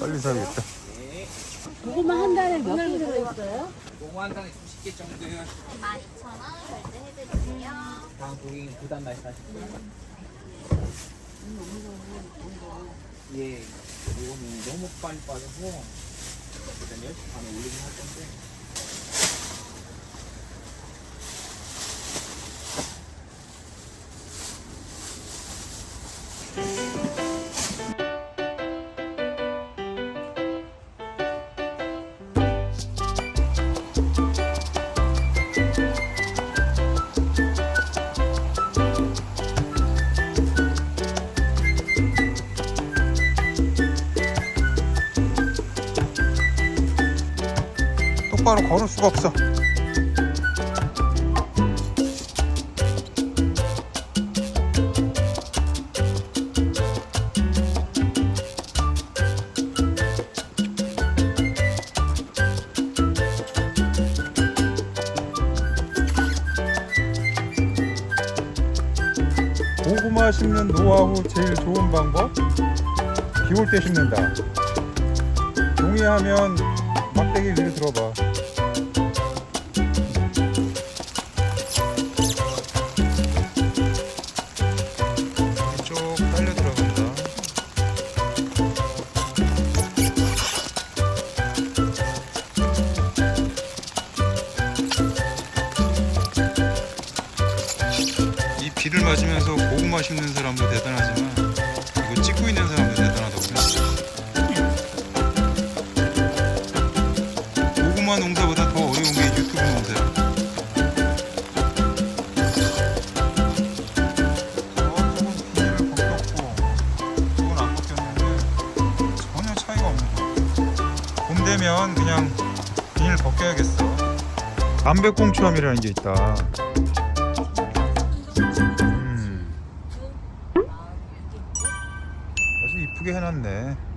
빨리 사야겠다. 고구마 한 달에 몇 개 들어있어요? 요거 한 단에 90개 정도요. 12,000원 결제해드릴게요. 다음 고객님 부담 말씀하실게요. 예, 이거는 너무 빨리 빠져서 일단 10시 반에 올리긴 할 건데. 똑바로 걸을 수가 없어. 고구마 심는 노하우 제일 좋은 방법? 비올 때 심는다. 동의하면 막대기 위로 들어봐. 맞으면서 고구마 심는 사람도 대단하지만 이거 찍고 있는 사람도 대단하다고 생각해. 고구마 농사보다 더 어려운 게 유튜브 되면 그냥 비닐 벗겨야겠어. 담배꽁초함이라는 게 있다. 해놨네.